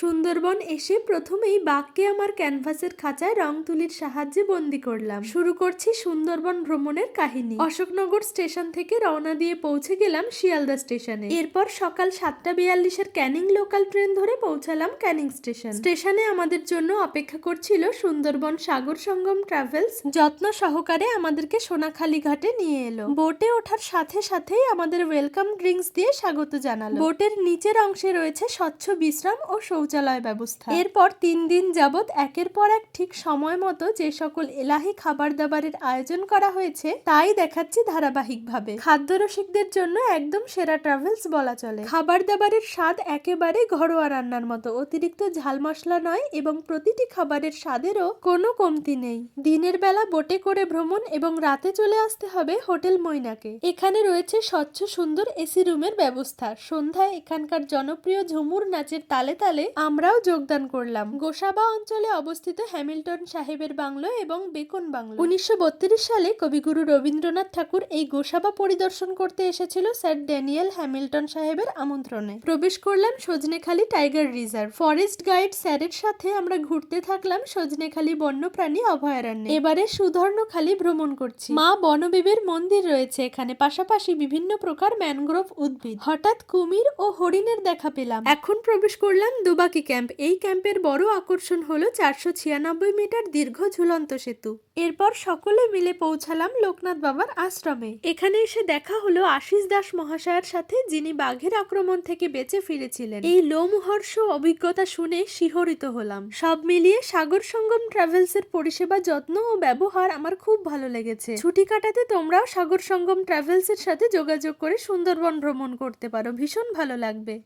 সুন্দরবন এসে প্রথমেই বাঘকে আমার ক্যানভাসের খাঁচায় রং তুলির সাহায্যে বন্দি করলাম। শুরু করছি সুন্দরবন ভ্রমণের কাহিনী। অশোকনগর স্টেশন থেকে রওনা দিয়ে পৌঁছে গেলাম শিয়ালদা স্টেশনে। এরপর সকাল সাতটা বিয়াল্লিশের ক্যানিং লোকাল ট্রেন ধরে পৌঁছালাম ক্যানিং স্টেশন। স্টেশনে আমাদের জন্য অপেক্ষা করছিল সুন্দরবন সাগর সঙ্গম ট্রাভেলস। যত্ন সহকারে আমাদেরকে সোনাখালী ঘাটে নিয়ে এলো। বোটে ওঠার সাথে সাথেই আমাদের ওয়েলকাম ড্রিঙ্কস দিয়ে স্বাগত জানালো। বোটের নিচের অংশে রয়েছে স্বচ্ছ বিশ্রাম ও শৌচালয় ব্যবস্থা। এরপর তিন দিন যাবৎ একের পর এক ঠিক সময় মতো যে সকল এলাহি খাবার দাবারের আয়োজন করা হয়েছে, তাই দেখাচ্ছি ধারাবাহিকভাবে। খাদ্য রসিকদের জন্য একদম সেরা ট্রাভেলস বলা চলে। খাবার দাবারের স্বাদ একেবারে ঘরোয়া রান্নার মতো, অতিরিক্ত ঝাল মশলা নয় এবং প্রতিটি খাবারের স্বাদেরও কোনো কমতি নেই। দিনের বেলা বোটে করে ভ্রমণ এবং রাতে চলে আসতে হবে হোটেল মৈনাকে। এখানে রয়েছে স্বচ্ছ সুন্দর এসি রুমের ব্যবস্থা। সন্ধ্যায় এখানকার জনপ্রিয় ঝুমুর নাচের তালে তালে আমরাও যোগদান করলাম। গোসাবা অঞ্চলে অবস্থিত হ্যামিল্টন সাহেবের বাংলো এবং বেকন বাংলো। উনিশশো সালে কবিগুরু রবীন্দ্রনাথ ঠাকুর এই গোসাবা পরিদর্শন করতে এসেছিল স্যার ড্যানিয়েল হ্যামিল্টন সাহেবের আমন্ত্রণে। প্রবেশ করলাম Sajnekhali tiger reserve. Forest guide স্যারের সাথে আমরা ঘুরতে থাকলাম সজনেখালি বন্যপ্রাণী অভয়ারণ্যে। এবারে সুধর্ণখালি ভ্রমণ করছি। মা বনবিবির মন্দির রয়েছে এখানে। পাশাপাশি বিভিন্ন প্রকার ম্যানগ্রোভ উদ্ভিদ। হঠাৎ কুমির ও হরিণের দেখা পেলাম। এখন প্রবেশ করলাম দুবাকি ক্যাম্প। এই ক্যাম্পের বড় আকর্ষণ হলো চারশো ছিয়ানব্বই মিটার দীর্ঘ ঝুলন্ত সেতু। এরপর সকলে মিলে পৌঁছালাম লোকনাথ বাবার আশ্রমে। এখানে এসে দেখা হলো আশিস দাস মহাশয়ের সাথে, যিনি বাঘের আক্রমণ থেকে বেঁচে ফিরেছিলেন। এই লোমহর্ষ অভিজ্ঞতা শুনে শিহরিত হলাম। সব মিলিয়ে সাগর সঙ্গম ট্রাভেলস এর পরিষেবা যত্ন ও ব্যবহার আমার খুব ভালো লেগেছে। ছুটি কাটাতে তোমরাও সাগর সঙ্গম ট্রাভেলস এর সাথে যোগাযোগ করে সুন্দরবন ভ্রমণ করতে পারো। ভীষণ ভালো লাগবে।